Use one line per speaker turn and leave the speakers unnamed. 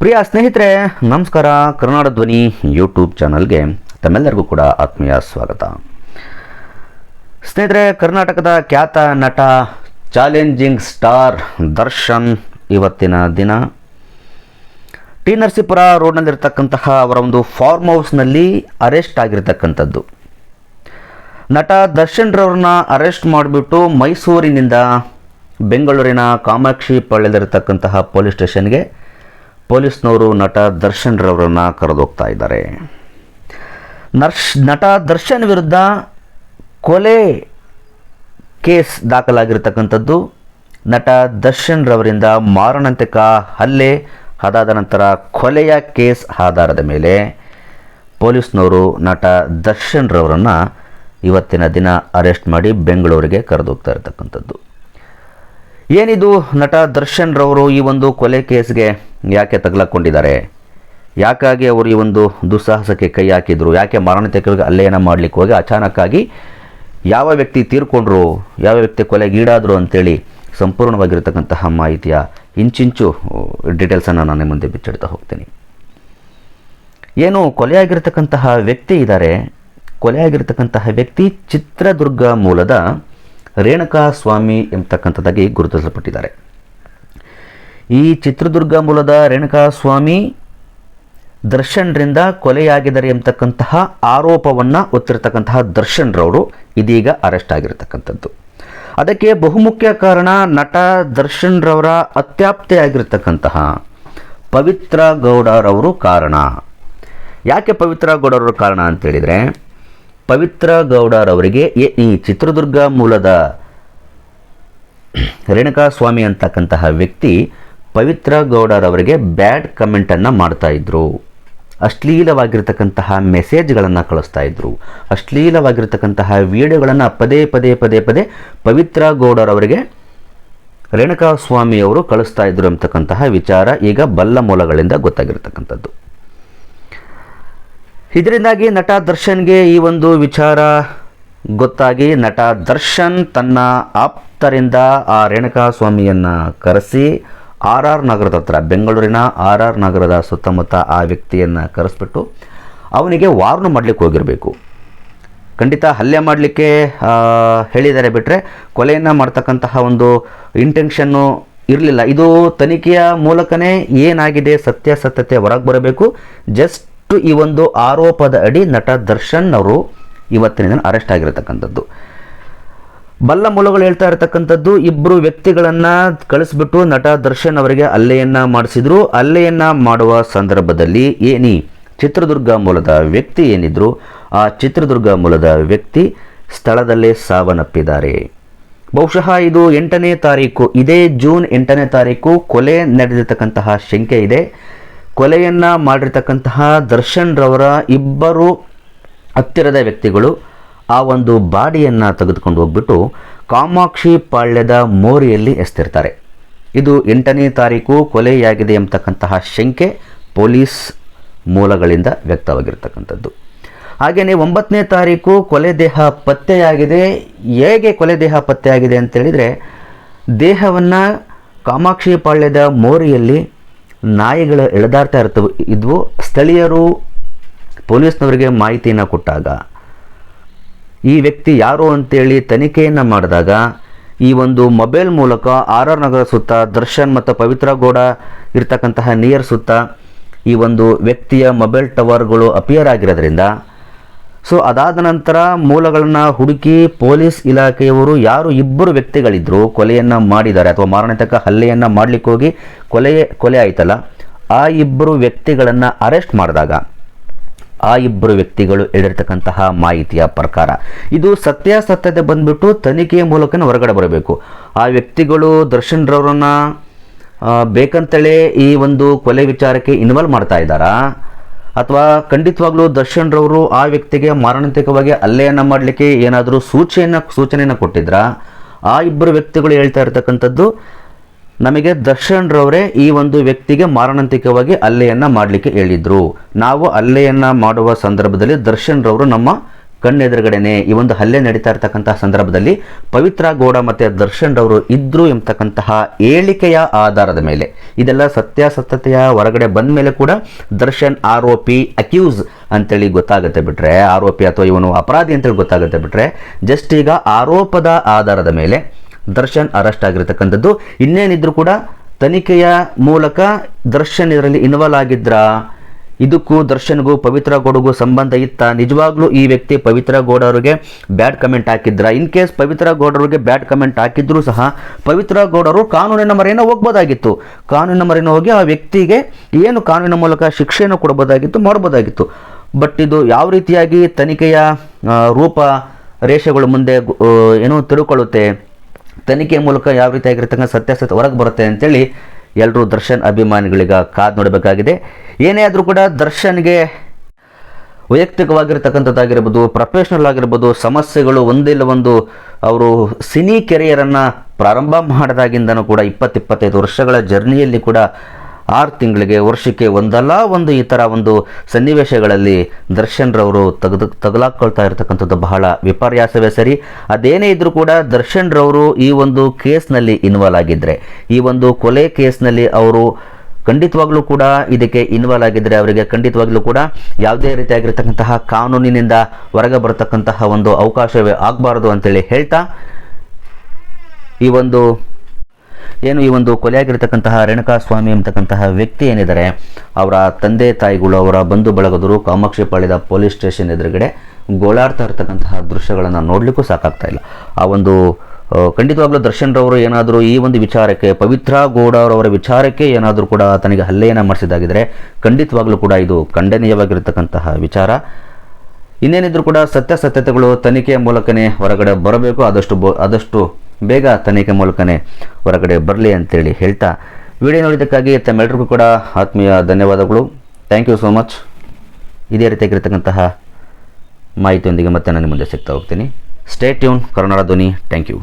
ಪ್ರಿಯ ಸ್ನೇಹಿತರೆ, ನಮಸ್ಕಾರ. ಕರ್ನಾಡ ಧ್ವನಿ ಯೂಟ್ಯೂಬ್ ಚಾನಲ್ಗೆ ತಮ್ಮೆಲ್ಲರಿಗೂ ಕೂಡ ಆತ್ಮೀಯ ಸ್ವಾಗತ. ಸ್ನೇಹಿತರೆ, ಕರ್ನಾಟಕದ ಖ್ಯಾತ ನಟ, ಚಾಲೆಂಜಿಂಗ್ ಸ್ಟಾರ್ ದರ್ಶನ್ ಇವತ್ತಿನ ದಿನ. ಟಿ ನರಸೀಪುರ ರೋಡ್ನಲ್ಲಿರ್ತಕ್ಕಂತಹ ಅವರ ಒಂದು ಫಾರ್ಮ್ ಹೌಸ್ನಲ್ಲಿ ಅರೆಸ್ಟ್ ಆಗಿರತಕ್ಕಂಥದ್ದು. ನಟ ದರ್ಶನ್ ರವ್ರನ್ನ ಅರೆಸ್ಟ್ ಮಾಡಿಬಿಟ್ಟು ಮೈಸೂರಿನಿಂದ ಬೆಂಗಳೂರಿನ ಕಾಮಾಕ್ಷಿ ಪಳ್ಳದಲ್ಲಿರತಕ್ಕಂತಹ ಪೊಲೀಸ್ ಸ್ಟೇಷನ್ಗೆ ಪೊಲೀಸ್ನವರು ನಟ ದರ್ಶನ್ ರವರನ್ನು ಕರೆದೋಗ್ತಾ ಇದ್ದಾರೆ. ನರ್ಶ್, ನಟ ದರ್ಶನ್ ವಿರುದ್ಧ ಕೊಲೆ ಕೇಸ್ ದಾಖಲಾಗಿರ್ತಕ್ಕಂಥದ್ದು. ನಟ ದರ್ಶನ್ ರವರಿಂದ ಮಾರಣಾಂತಿಕ ಹಲ್ಲೆ ಅದಾದ ನಂತರ ಕೊಲೆಯ ಕೇಸ್ ಆಧಾರದ ಮೇಲೆ ಪೊಲೀಸ್ನವರು ನಟ ದರ್ಶನ್ ರವರನ್ನು ಇವತ್ತಿನ ದಿನ ಅರೆಸ್ಟ್ ಮಾಡಿ ಬೆಂಗಳೂರಿಗೆ ಕರೆದೋಗ್ತಾ ಇರತಕ್ಕಂಥದ್ದು. ಏನಿದು ನಟ ದರ್ಶನ್ ರವರು ಈ ಒಂದು ಕೊಲೆ ಕೇಸ್ಗೆ ಯಾಕೆ ತಗಲಾಕೊಂಡಿದ್ದಾರೆ ಯಾಕಾಗಿ ಅವರು ಈ ಒಂದು ದುಸ್ಸಾಹಸಕ್ಕೆ ಕೈ ಹಾಕಿದ್ರು? ಯಾಕೆ ಮಾರಣಾಂತಿಕವಾಗಿ ಅಲ್ಲೇನ ಮಾಡಲಿಕ್ಕೆ ಹೋಗಿ ಅಚಾನಕ್ಕಾಗಿ ಯಾವ ವ್ಯಕ್ತಿ ತೀರ್ಕೊಂಡ್ರು, ಯಾವ ವ್ಯಕ್ತಿ ಕೊಲೆಗೀಡಾದರು ಅಂತೇಳಿ ಸಂಪೂರ್ಣವಾಗಿರತಕ್ಕಂತಹ ಮಾಹಿತಿಯ ಇಂಚಿಂಚು ಡೀಟೇಲ್ಸನ್ನು ನಾನು ಮುಂದೆ ಬಿಚ್ಚಿಡ್ತಾ ಹೋಗ್ತೀನಿ. ಏನು ಕೊಲೆಯಾಗಿರ್ತಕ್ಕಂತಹ ವ್ಯಕ್ತಿ ಇದ್ದಾರೆ? ಕೊಲೆಯಾಗಿರ್ತಕ್ಕಂತಹ ವ್ಯಕ್ತಿ ಚಿತ್ರದುರ್ಗ ಮೂಲದ ರೇಣುಕಾ ಸ್ವಾಮಿ ಎಂಬತಕ್ಕಂಥದ್ದಾಗಿ ಗುರುತಿಸಲ್ಪಟ್ಟಿದ್ದಾರೆ. ಈ ಚಿತ್ರದುರ್ಗ ಮೂಲದ ರೇಣುಕಾಸ್ವಾಮಿ ದರ್ಶನ್ರಿಂದ ಕೊಲೆಯಾಗಿದ್ದಾರೆ ಎಂಬತಕ್ಕಂತಹ ಆರೋಪವನ್ನು ಹೊತ್ತಿರತಕ್ಕಂತಹ ದರ್ಶನ್ರವರು ಇದೀಗ ಅರೆಸ್ಟ್ ಆಗಿರತಕ್ಕಂಥದ್ದು. ಅದಕ್ಕೆ ಬಹುಮುಖ್ಯ ಕಾರಣ ನಟ ದರ್ಶನ್ರವರ ಅತ್ಯಾಪ್ತೆಯಾಗಿರ್ತಕ್ಕಂತಹ ಪವಿತ್ರ ಗೌಡರವರು ಕಾರಣ. ಯಾಕೆ ಪವಿತ್ರ ಗೌಡರವರು ಕಾರಣ ಅಂತೇಳಿದರೆ ಪವಿತ್ರ ಗೌಡರವರಿಗೆ ಈ ಚಿತ್ರದುರ್ಗ ಮೂಲದ ರೇಣುಕಾಸ್ವಾಮಿ ಅಂತಕ್ಕಂತಹ ವ್ಯಕ್ತಿ ಪವಿತ್ರ ಗೌಡರವರಿಗೆ ಬ್ಯಾಡ್ ಕಮೆಂಟನ್ನು ಮಾಡ್ತಾ ಇದ್ರು. ಅಶ್ಲೀಲವಾಗಿರ್ತಕ್ಕಂತಹ ಮೆಸೇಜ್ಗಳನ್ನು ಕಳಿಸ್ತಾ ಇದ್ರು. ಅಶ್ಲೀಲವಾಗಿರ್ತಕ್ಕಂತಹ ವಿಡಿಯೋಗಳನ್ನು ಪದೇ ಪದೇ ಪದೇ ಪದೇ ಪವಿತ್ರ ಗೌಡರವರಿಗೆ ರೇಣುಕಾ ಸ್ವಾಮಿಯವರು ಕಳಿಸ್ತಾ ಇದ್ರು ಅಂತಕ್ಕಂತಹ ವಿಚಾರ ಈಗ ಬಲ್ಲ ಮೂಲಗಳಿಂದ ಗೊತ್ತಾಗಿರ್ತಕ್ಕಂಥದ್ದು. ಇದರಿಂದಾಗಿ ನಟ ದರ್ಶನ್ಗೆ ಈ ಒಂದು ವಿಚಾರ ಗೊತ್ತಾಗಿ ನಟ ದರ್ಶನ್ ತನ್ನ ಆಪ್ತರಿಂದ ಆ ರೇಣುಕಾ ಸ್ವಾಮಿಯನ್ನು ಕರೆಸಿ ಆರ್ ಆರ್ ನಗರದ ಹತ್ರ, ಬೆಂಗಳೂರಿನ ಆರ್ ಆರ್ ನಗರದ ಸುತ್ತಮುತ್ತ ಆ ವ್ಯಕ್ತಿಯನ್ನು ಕರೆಸ್ಬಿಟ್ಟು ಅವನಿಗೆ ವಾರ್ನ್ ಮಾಡಲಿಕ್ಕೆ ಹೋಗಿರಬೇಕು. ಖಂಡಿತ ಹಲ್ಲೆ ಮಾಡಲಿಕ್ಕೆ ಹೇಳಿದ್ದಾರೆ ಬಿಟ್ಟರೆ ಕೊಲೆಯನ್ನು ಮಾಡ್ತಕ್ಕಂತಹ ಒಂದು ಇಂಟೆನ್ಷನ್ನು ಇರಲಿಲ್ಲ. ಇದು ತನಿಖೆಯ ಮೂಲಕನೇ ಏನಾಗಿದೆ ಸತ್ಯಾಸತ್ಯತೆ ಹೊರಗೆ ಬರಬೇಕು. ಜಸ್ಟ್ ಈ ಒಂದು ಆರೋಪದ ಅಡಿ ನಟ ದರ್ಶನ್ ಅವರು ಇವತ್ತಿನ ಅರೆಸ್ಟ್ ಆಗಿರತಕ್ಕಂಥದ್ದು. ಬಲ್ಲ ಮೂಲಗಳು ಹೇಳ್ತಾ ಇರತಕ್ಕಂಥದ್ದು ಇಬ್ಬರು ವ್ಯಕ್ತಿಗಳನ್ನು ಕಳಿಸ್ಬಿಟ್ಟು ನಟ ದರ್ಶನ್ ಅವರಿಗೆ ಅಲ್ಲೆಯನ್ನ ಮಾಡಿಸಿದ್ರು. ಅಲ್ಲೆಯನ್ನ ಮಾಡುವ ಸಂದರ್ಭದಲ್ಲಿ ಏನಿ? ಚಿತ್ರದುರ್ಗ ಮೂಲದ ವ್ಯಕ್ತಿ ಏನಿದ್ರು? ಆ ಚಿತ್ರದುರ್ಗ ಮೂಲದ ವ್ಯಕ್ತಿ ಸ್ಥಳದಲ್ಲೇ ಸಾವನ್ನಪ್ಪಿದ್ದಾರೆ. ಬಹುಶಃ ಇದು ಎಂಟನೇ ತಾರೀಕು. ಇದೇ ಜೂನ್ ಎಂಟನೇ ತಾರೀಕು ಕೊಲೆ ನಡೆದಿರತಕ್ಕಂತಹ ಶಂಕೆ ಇದೆ. ಕೊಲೆಯನ್ನು ಮಾಡಿರ್ತಕ್ಕಂತಹ ದರ್ಶನ್ ರವರ ಇಬ್ಬರು ಹತ್ತಿರದ ವ್ಯಕ್ತಿಗಳು ಆ ಒಂದು ಬಾಡಿಯನ್ನು ತೆಗೆದುಕೊಂಡು ಹೋಗ್ಬಿಟ್ಟು ಕಾಮಾಕ್ಷಿ ಪಾಳ್ಯದ ಮೋರಿಯಲ್ಲಿ ಎಸ್ತಿರ್ತಾರೆ. ಇದು ಎಂಟನೇ ತಾರೀಕು ಕೊಲೆಯಾಗಿದೆ ಎಂಬತಕ್ಕಂತಹ ಶಂಕೆ ಪೊಲೀಸ್ ಮೂಲಗಳಿಂದ ವ್ಯಕ್ತವಾಗಿರ್ತಕ್ಕಂಥದ್ದು. ಹಾಗೆಯೇ ಒಂಬತ್ತನೇ ತಾರೀಕು ಕೊಲೆ ದೇಹ ಪತ್ತೆಯಾಗಿದೆ. ಹೇಗೆ ಕೊಲೆ ದೇಹ ಪತ್ತೆಯಾಗಿದೆ ಅಂತೇಳಿದರೆ ದೇಹವನ್ನು ಕಾಮಾಕ್ಷಿ ಪಾಳ್ಯದ ಮೋರಿಯಲ್ಲಿ ನಾಯಿಗಳು ಎಳೆದಾಡ್ತಾ ಇರ್ತವೆ ಇದ್ವು. ಸ್ಥಳೀಯರು ಪೊಲೀಸ್ನವರಿಗೆ ಮಾಹಿತಿಯನ್ನು ಕೊಟ್ಟಾಗ ಈ ವ್ಯಕ್ತಿ ಯಾರು ಅಂತೇಳಿ ತನಿಖೆಯನ್ನು ಮಾಡಿದಾಗ ಈ ಒಂದು ಮೊಬೈಲ್ ಮೂಲಕ ಆರ್ ಆರ್ ನಗರ ಸುತ್ತ ದರ್ಶನ್ ಮತ್ತು ಪವಿತ್ರ ಗೌಡ ಇರ್ತಕ್ಕಂತಹ ನಿಯರ್ ಸುತ್ತ ಈ ಒಂದು ವ್ಯಕ್ತಿಯ ಮೊಬೈಲ್ ಟವರ್ಗಳು ಅಪಿಯರ್ ಆಗಿರೋದ್ರಿಂದ, ಸೊ ಅದಾದ ನಂತರ ಮೂಲಗಳನ್ನು ಹುಡುಕಿ ಪೊಲೀಸ್ ಇಲಾಖೆಯವರು ಯಾರು ಇಬ್ಬರು ವ್ಯಕ್ತಿಗಳಿದ್ದರು ಕೊಲೆಯನ್ನು ಮಾಡಿದ್ದಾರೆ ಅಥವಾ ಮಾರಣಾಂತಕ ಹಲ್ಲೆಯನ್ನು ಮಾಡಲಿಕ್ಕೆ ಹೋಗಿ ಕೊಲೆ ಕೊಲೆ ಆಯ್ತಲ್ಲ, ಆ ಇಬ್ಬರು ವ್ಯಕ್ತಿಗಳನ್ನು ಅರೆಸ್ಟ್ ಮಾಡಿದಾಗ ಆ ಇಬ್ಬರು ವ್ಯಕ್ತಿಗಳು ಹೇಳಿರ್ತಕ್ಕಂತಹ ಮಾಹಿತಿಯ ಪ್ರಕಾರ. ಇದು ಸತ್ಯಾಸತ್ಯತೆ ಬಂದ್ಬಿಟ್ಟು ತನಿಖೆಯ ಮೂಲಕ ಹೊರಗಡೆ ಬರಬೇಕು. ಆ ವ್ಯಕ್ತಿಗಳು ದರ್ಶನ್ ರವರನ್ನ ಬೇಕಂತಲೇ ಈ ಒಂದು ಕೊಲೆ ವಿಚಾರಕ್ಕೆ ಇನ್ವಾಲ್ವ್ ಮಾಡ್ತಾ ಇದ್ದಾರಾ? ಅಥವಾ ಖಂಡಿತವಾಗ್ಲೂ ದರ್ಶನ್ ರವರು ಆ ವ್ಯಕ್ತಿಗೆ ಮಾರಣಾಂತಿಕವಾಗಿ ಹಲ್ಲೆಯನ್ನು ಮಾಡಲಿಕ್ಕೆ ಏನಾದರೂ ಸೂಚನೆಯನ್ನು ಸೂಚನೆಯನ್ನು ಕೊಟ್ಟಿದ್ರಾ? ಆ ಇಬ್ಬರು ವ್ಯಕ್ತಿಗಳು ಹೇಳ್ತಾ ಇರ್ತಕ್ಕಂಥದ್ದು ನಮಗೆ ದರ್ಶನ್ ರವರೇ ಈ ಒಂದು ವ್ಯಕ್ತಿಗೆ ಮಾರಣಾಂತಿಕವಾಗಿ ಹಲ್ಲೆಯನ್ನು ಮಾಡಲಿಕ್ಕೆ ಹೇಳಿದ್ರು. ನಾವು ಹಲ್ಲೆಯನ್ನು ಮಾಡುವ ಸಂದರ್ಭದಲ್ಲಿ ದರ್ಶನ್ ರವರು ನಮ್ಮ ಕಣ್ಣೆದುರುಗಡೆನೆ ಈ ಒಂದು ಹಲ್ಲೆ ನಡೀತಾ ಇರತಕ್ಕಂತಹ ಸಂದರ್ಭದಲ್ಲಿ ಪವಿತ್ರ ಗೌಡ ಮತ್ತು ದರ್ಶನ್ ರವರು ಇದ್ರು ಎಂಬತಕ್ಕಂತಹ ಹೇಳಿಕೆಯ ಆಧಾರದ ಮೇಲೆ. ಇದೆಲ್ಲ ಸತ್ಯಾಸತ್ಯತೆಯ ಹೊರಗಡೆ ಬಂದ ಮೇಲೆ ಕೂಡ ದರ್ಶನ್ ಆರೋಪಿ ಅಕ್ಯೂಸ್ ಅಂತೇಳಿ ಗೊತ್ತಾಗುತ್ತೆ ಬಿಟ್ರೆ, ಆರೋಪಿ ಅಥವಾ ಇವನು ಅಪರಾಧಿ ಅಂತೇಳಿ ಗೊತ್ತಾಗುತ್ತೆ ಬಿಟ್ರೆ, ಜಸ್ಟ್ ಈಗ ಆರೋಪದ ಆಧಾರದ ಮೇಲೆ ದರ್ಶನ್ ಅರೆಸ್ಟ್ ಆಗಿರತಕ್ಕಂಥದ್ದು. ಇನ್ನೇನಿದ್ರು ಕೂಡ ತನಿಖೆಯ ಮೂಲಕ ದರ್ಶನ್ ಇದರಲ್ಲಿ ಇನ್ವಾಲ್ವ್ ಆಗಿದ್ರಾ? ಇದಕ್ಕೂ ದರ್ಶನ್ಗೂ ಪವಿತ್ರ ಗೌಡಗೂ ಸಂಬಂಧ ಇತ್ತ? ನಿಜವಾಗ್ಲೂ ಈ ವ್ಯಕ್ತಿ ಪವಿತ್ರ ಗೌಡ ಅವರಿಗೆ ಬ್ಯಾಡ್ ಕಮೆಂಟ್ ಹಾಕಿದ್ರ? In case Pavithra ಗೌಡರಿಗೆ bad comment ಹಾಕಿದ್ರು ಸಹ ಪವಿತ್ರ ಗೌಡರು ಕಾನೂನಿನ ಮರೆಯನ್ನು ಹೋಗ್ಬೋದಾಗಿತ್ತು. ಕಾನೂನಿನ ಮರೆಯನ್ನು ಹೋಗಿ ಆ ವ್ಯಕ್ತಿಗೆ ಏನು ಕಾನೂನಿನ ಮೂಲಕ ಶಿಕ್ಷೆಯನ್ನು ಕೊಡ್ಬೋದಾಗಿತ್ತು, ಮಾಡ್ಬೋದಾಗಿತ್ತು. ಬಟ್ ಇದು ಯಾವ ರೀತಿಯಾಗಿ ತನಿಖೆಯ ರೂಪ ರೇಷೆಗಳು ಮುಂದೆ ಏನು ತಿಳ್ಕೊಳ್ಳುತ್ತೆ? ತನಿಖೆ ಮೂಲಕ ಯಾವ ರೀತಿಯಾಗಿರ್ತಕ್ಕಂಥ ಸತ್ಯಾಸತ್ಯ ಹೊರಗೆ ಬರುತ್ತೆ ಅಂತೇಳಿ ಎಲ್ಲರೂ ದರ್ಶನ್ ಅಭಿಮಾನಿಗಳಿಗ ಕಾದು ನೋಡಬೇಕಾಗಿದೆ. ಏನೇ ಆದರೂ ಕೂಡ ದರ್ಶನ್ಗೆ ವೈಯಕ್ತಿಕವಾಗಿರ್ತಕ್ಕಂಥದ್ದಾಗಿರ್ಬೋದು ಪ್ರೊಫೆಷ್ನಲ್ ಆಗಿರ್ಬೋದು, ಸಮಸ್ಯೆಗಳು ಒಂದಿಲ್ಲ ಒಂದು ಅವರು ಸಿನಿ ಕೆರಿಯರನ್ನು ಪ್ರಾರಂಭ ಮಾಡಿದಾಗಿಂದನೂ ಕೂಡ ಇಪ್ಪತ್ತಿಪ್ಪತ್ತೈದು ವರ್ಷಗಳ ಜರ್ನಿಯಲ್ಲಿ ಕೂಡ ಆರು ತಿಂಗಳಿಗೆ ವರ್ಷಕ್ಕೆ ಒಂದಲ್ಲ, ಒಂದು ಈ ಥರ ಒಂದು ಸನ್ನಿವೇಶಗಳಲ್ಲಿ ದರ್ಶನ್ರವರು ತೆಗೆದು, ತಗಲಾಕೊಳ್ತಾ ಇರತಕ್ಕಂಥದ್ದು ಬಹಳ ವಿಪರ್ಯಾಸವೇ ಸರಿ. ಅದೇನೇ ಇದ್ರೂ ಕೂಡ ದರ್ಶನ್ರವರು ಈ ಒಂದು ಕೇಸ್ನಲ್ಲಿ ಇನ್ವಾಲ್ ಆಗಿದ್ದರೆ ಈ ಒಂದು ಕೊಲೆ ಕೇಸ್ನಲ್ಲಿ ಅವರು ಖಂಡಿತವಾಗ್ಲೂ ಕೂಡ ಇದಕ್ಕೆ ಇನ್ವಾಲ್ವ್ ಆಗಿದ್ದರೆ ಅವರಿಗೆ ಖಂಡಿತವಾಗ್ಲೂ ಕೂಡ ಯಾವುದೇ ರೀತಿಯಾಗಿರ್ತಕ್ಕಂತಹ ಕಾನೂನಿನಿಂದ ಹೊರಗೆ ಬರತಕ್ಕಂತಹ ಒಂದು ಅವಕಾಶವೇ ಆಗಬಾರ್ದು ಅಂತೇಳಿ ಹೇಳ್ತಾ, ಈ ಒಂದು ಏನು ಈ ಒಂದು ಕೊಲೆಯಾಗಿರ್ತಕ್ಕಂತಹ ರೇಣುಕಾಸ್ವಾಮಿ ಎಂಬತಕ್ಕಂತಹ ವ್ಯಕ್ತಿ ಏನಿದ್ದಾರೆ, ಅವರ ತಂದೆ ತಾಯಿಗಳು, ಅವರ ಬಂಧು ಬಳಗದರು ಕಾಮಾಕ್ಷಿ ಪಾಳ್ಯದ ಪೊಲೀಸ್ ಸ್ಟೇಷನ್ ಎದುರುಗಡೆ ಗೋಳಾಡ್ತಾ ಇರತಕ್ಕಂತಹ ದೃಶ್ಯಗಳನ್ನು ನೋಡಲಿಕ್ಕೂ ಸಾಕಾಗ್ತಾ ಇಲ್ಲ. ಆ ಒಂದು ಖಂಡಿತವಾಗ್ಲೂ ದರ್ಶನ್ ರವರು ಏನಾದರೂ ಈ ಒಂದು ವಿಚಾರಕ್ಕೆ, ಪವಿತ್ರ ಅವರವರ ವಿಚಾರಕ್ಕೆ ಏನಾದರೂ ಕೂಡ ತನಗೆ ಹಲ್ಲೆಯನ್ನು ಮಾಡಿಸಿದಾಗಿದ್ದರೆ ಖಂಡಿತವಾಗ್ಲೂ ಕೂಡ ಇದು ಖಂಡನೀಯವಾಗಿರತಕ್ಕಂತಹ ವಿಚಾರ. ಇನ್ನೇನಿದ್ರು ಕೂಡ ಸತ್ಯಾಸತ್ಯತೆಗಳು ತನಿಖೆಯ ಮೂಲಕನೇ ಹೊರಗಡೆ ಬರಬೇಕು. ಆದಷ್ಟು ಬೊ, ಆದಷ್ಟು ಬೇಗ ತನಿಖೆ ಮೂಲಕನೇ ಹೊರಗಡೆ ಬರಲಿ ಅಂತೇಳಿ ಹೇಳ್ತಾ ವಿಡಿಯೋ ನೋಡಿದ್ದಕ್ಕಾಗಿ ತಮ್ಮೆಲ್ಲರಿಗೂ ಕೂಡ ಆತ್ಮೀಯ ಧನ್ಯವಾದಗಳು. ಥ್ಯಾಂಕ್ ಯು ಸೋ ಮಚ್ ಇದೇ ರೀತಿಯಾಗಿರ್ತಕ್ಕಂತಹ ಮಾಹಿತಿಯೊಂದಿಗೆ ಮತ್ತೆ ನಾನು ಮುಂದೆ ಸಿಗ್ತಾ ಹೋಗ್ತೀನಿ. ಸ್ಟೇ ಟ್ಯೂನ್ ಕನ್ನಡ ಧ್ವನಿ. Thank you